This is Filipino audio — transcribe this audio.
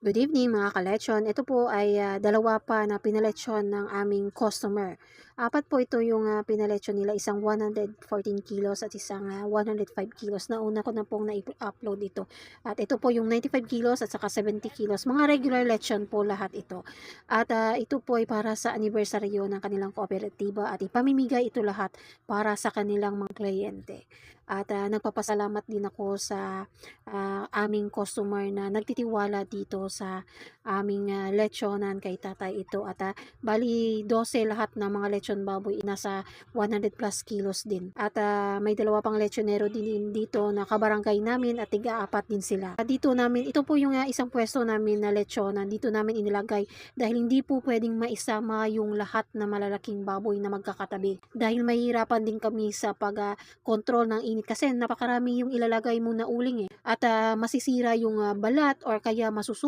Good evening mga kalechon. Ito po ay ah, dalawa pa na pinalechon ng aming customer. Apat po ito yung uh, pinalechon nila, isang 114 kilos at isang ah, 105 kilos. Nauna ko na pong na-upload ito. At ito po yung 95 kilos at saka 70 kilos. Mga regular lechon po lahat ito. At ah, ito po ay para sa anibersaryo ng kanilang kooperatiba at ipamimigay ito lahat para sa kanilang mga kliyente. At ah, nagpapasalamat din ako sa ah, aming customer na nagtitiwala dito sa aming ah, lechonan kay tatay ito. At ah, bali 12 lahat ng mga lechon baboy nasa 100 plus kilos din. At ah, may dalawa pang lechonero din dito na kabarangay namin at tiga-apat din sila. Ah, dito namin, ito po yung ah, isang pwesto namin na lechonan. Dito namin inilagay dahil hindi po pwedeng maisama yung lahat na malalaking baboy na magkakatabi. Dahil mahirapan din kami sa pag-control ng init kasi napakarami yung ilalagay mo na uling eh. At ah, masisira yung ah, balat or kaya masusunog